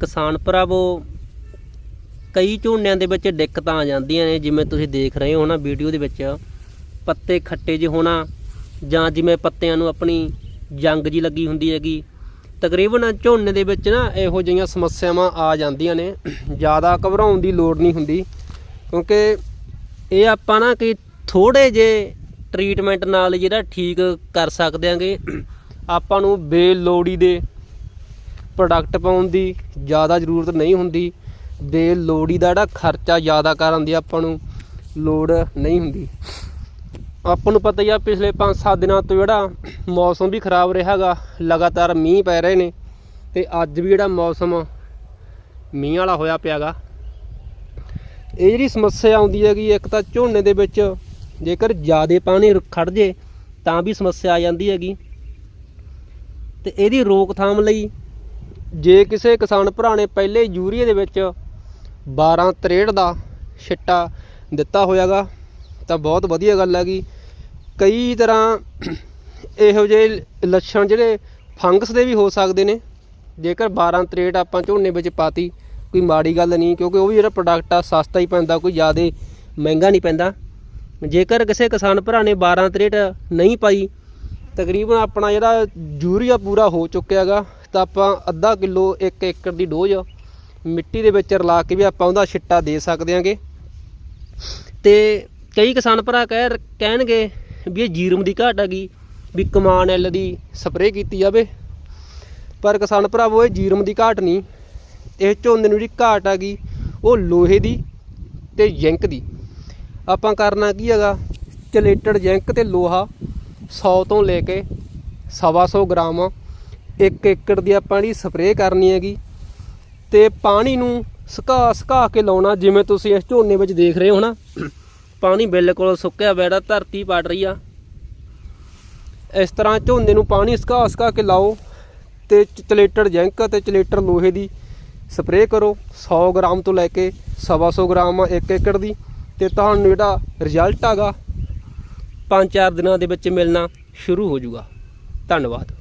ਕਿਸਾਨ ਭਰਾਵੋ ਕਈ ਝੋਨਿਆਂ ਦੇ ਵਿੱਚ ਦਿੱਕਤਾਂ ਆ ਜਾਂਦੀਆਂ ਨੇ, ਜਿਵੇਂ ਤੁਸੀਂ ਦੇਖ ਰਹੇ ਹੋ ਨਾ ਵੀਡੀਓ ਦੇ ਵਿੱਚ, ਪੱਤੇ ਖੱਟੇ ਜਿਹੇ ਹੋਣਾ, ਜਾਂ ਜਿਵੇਂ ਪੱਤਿਆਂ ਨੂੰ ਆਪਣੀ ਜੰਗ ਜੀ ਲੱਗੀ ਹੁੰਦੀ ਹੈਗੀ। ਤਕਰੀਬਨ ਝੋਨੇ ਦੇ ਵਿੱਚ ਨਾ ਇਹੋ ਜਿਹੀਆਂ ਸਮੱਸਿਆਵਾਂ ਆ ਜਾਂਦੀਆਂ ਨੇ, ਜ਼ਿਆਦਾ ਘਬਰਾਉਣ ਦੀ ਲੋੜ ਨਹੀਂ ਹੁੰਦੀ, ਕਿਉਂਕਿ ਇਹ ਆਪਾਂ ਨਾ ਕਿ ਥੋੜੇ ਜੇ ਟ੍ਰੀਟਮੈਂਟ ਨਾਲ ਜਿਹੜਾ ਠੀਕ ਕਰ ਸਕਦੇ ਆਂਗੇ ਆਪਾਂ ਨੂੰ ਬੇਲੋੜੀ ਦੇ ਪ੍ਰੋਡਕਟ ਪਾਉਣ ਦੀ ਜ਼ਿਆਦਾ ਜ਼ਰੂਰਤ ਨਹੀਂ ਹੁੰਦੀ ਬੇਲੋੜੀ ਦਾ ਜਿਹੜਾ ਖਰਚਾ ਜ਼ਿਆਦਾ ਕਰਨ ਦੀ ਆਪਾਂ ਨੂੰ, ਲੋੜ ਨਹੀਂ ਹੁੰਦੀ। ਆਪਾਂ ਨੂੰ ਪਤਾ ਹੀ ਆ ਪਿਛਲੇ 5-7 ਦਿਨਾਂ ਤੋਂ ਜਿਹੜਾ ਮੌਸਮ ਵੀ ਖਰਾਬ ਰਿਹਾਗਾ ਲਗਾਤਾਰ ਮੀਂਹ ਪੈ ਰਹੇ ਨੇ, ਤੇ ਅੱਜ ਵੀ ਜਿਹੜਾ ਮੌਸਮ ਮੀਂਹ ਵਾਲਾ ਹੋਇਆ ਪਿਆਗਾ ਇਹ ਜਿਹੜੀ ਸਮੱਸਿਆ ਆਉਂਦੀ ਹੈਗੀ, ਇੱਕ ਤਾਂ ਝੋਨੇ ਦੇ ਵਿੱਚ ਜੇਕਰ ਜ਼ਿਆਦਾ ਪਾਣੀ ਰ- ਖੜ ਜੇ, ਤਾਂ ਵੀ ਸਮੱਸਿਆ ਆ ਜਾਂਦੀ ਹੈਗੀ। ਤੇ ਇਹਦੀ ਰੋਕਥਾਮ ਲਈ ਜੇ ਕਿਸੇ ਕਿਸਾਨ ਭਰਾ ਨੇ ਪਹਿਲੇ ਯੂਰੀਏ ਦੇ ਵਿੱਚ 12 63 ਦਾ ਛਿੱਟਾ ਦਿੱਤਾ ਹੋਇਆਗਾ, ਤਾਂ ਬਹੁਤ ਵਧੀਆ ਗੱਲ ਹੈਗੀ। ਕਈ ਤਰ੍ਹਾਂ ਇਹੋ ਜਿਹੇ ਲੱਛਣ ਜਿਹੜੇ ਫੰਗਸ ਦੇ ਵੀ ਹੋ ਸਕਦੇ ਨੇ। ਜੇਕਰ 12 63 ਆਪਾਂ ਝੋਨੇ ਵਿੱਚ ਪਾਤੀ, ਕੋਈ ਮਾੜੀ ਗੱਲ ਨਹੀਂ, ਕਿਉਂਕਿ ਉਹ ਵੀ ਜਿਹੜਾ ਪ੍ਰੋਡਕਟ ਆ, ਸਸਤਾ ਹੀ ਪੈਂਦਾ, ਕੋਈ ਜ਼ਿਆਦਾ ਮਹਿੰਗਾ ਨਹੀਂ ਪੈਂਦਾ। ਜੇਕਰ ਕਿਸੇ ਕਿਸਾਨ ਭਰਾ ਨੇ 12 63 ਨਹੀਂ ਪਾਈ, ਤਕਰੀਬਨ ਆਪਣਾ ਜਿਹੜਾ ਯੂਰੀਆ ਪੂਰਾ ਹੋ ਚੁੱਕਿਆ ਹੈਗਾ ਤਾਂ ਆਪਾਂ ਅੱਧਾ ਕਿਲੋ 1 ਏਕੜ ਦੀ ਡੋਜ਼ ਮਿੱਟੀ ਦੇ ਵਿੱਚ ਰਲਾ ਕੇ ਵੀ ਆਪਾਂ ਉਹਦਾ ਛਿੱਟਾ ਦੇ ਸਕਦੇ ਹਾਂਗੇ। ਤੇ ਕਈ ਕਿਸਾਨ ਭਰਾ ਕਹਿ ਕਹਿਣਗੇ ਵੀ ਇਹ ਜੀਰਮ ਦੀ ਘਾਟ ਹੈਗੀ, ਵੀ ਕਮਾਨ ਐਲ ਦੀ ਸਪਰੇਅ ਕੀਤੀ ਜਾਵੇ। ਪਰ ਕਿਸਾਨ ਭਰਾਵੋ, ਇਹ ਜੀਰਮ ਦੀ ਘਾਟ ਨਹੀਂ। ਇਹ ਝੋਨੇ ਨੂੰ ਜਿਹੜੀ ਘਾਟ ਹੈਗੀ, ਉਹ ਲੋਹੇ ਦੀ ਤੇ ਜ਼ਿੰਕ ਦੀ। ਆਪਾਂ ਕਰਨਾ ਕੀ ਹੈਗਾ, ਚਲੇਟਡ ਜ਼ਿੰਕ ਤੇ ਲੋਹਾ 100 ਤੋਂ ਲੈ ਕੇ 125 ਗ੍ਰਾਮ 1 ਏਕੜ ਦੀ ਆਪਾਂ ਜਿਹੜੀ ਸਪਰੇਅ ਕਰਨੀ ਹੈਗੀ ਤੇ ਪਾਣੀ ਨੂੰ ਸੁਕਾ ਸੁਕਾ ਕੇ ਲਾਉਣਾ, ਜਿਵੇਂ ਤੁਸੀਂ ਇਸ ਝੋਨੇ ਵਿੱਚ ਦੇਖ ਰਹੇ ਹੋ ਨਾ। ਪਾਣੀ ਬਿਲਕੁਲ ਸੁੱਕਿਆ ਬੈੜਾ ਧਰਤੀ ਪੜ ਰਹੀ ਆ। ਇਸ ਤਰ੍ਹਾਂ ਝੋਨੇ ਨੂੰ ਪਾਣੀ ਸੁਕਾ ਸੁਕਾ ਕੇ ਲਾਓ ਤੇ ਚਲੇਟਰ ਜੈਂਕ ਤੇ ਚਲੇਟਰ ਲੋਹੇ ਦੀ ਸਪਰੇਅ ਕਰੋ। 100 ਗ੍ਰਾਮ ਤੋਂ ਲੈ ਕੇ 125 ਗ੍ਰਾਮ 1 ਏਕੜ ਦੀ ਤੇ ਤੁਹਾਨੂੰ ਜਿਹੜਾ ਰਿਜ਼ਲਟ ਹੈਗਾ 5-4 ਦਿਨਾਂ ਦੇ ਵਿੱਚ ਮਿਲਣਾ ਸ਼ੁਰੂ ਹੋ ਜਾਊਗਾ। ਧੰਨਵਾਦ।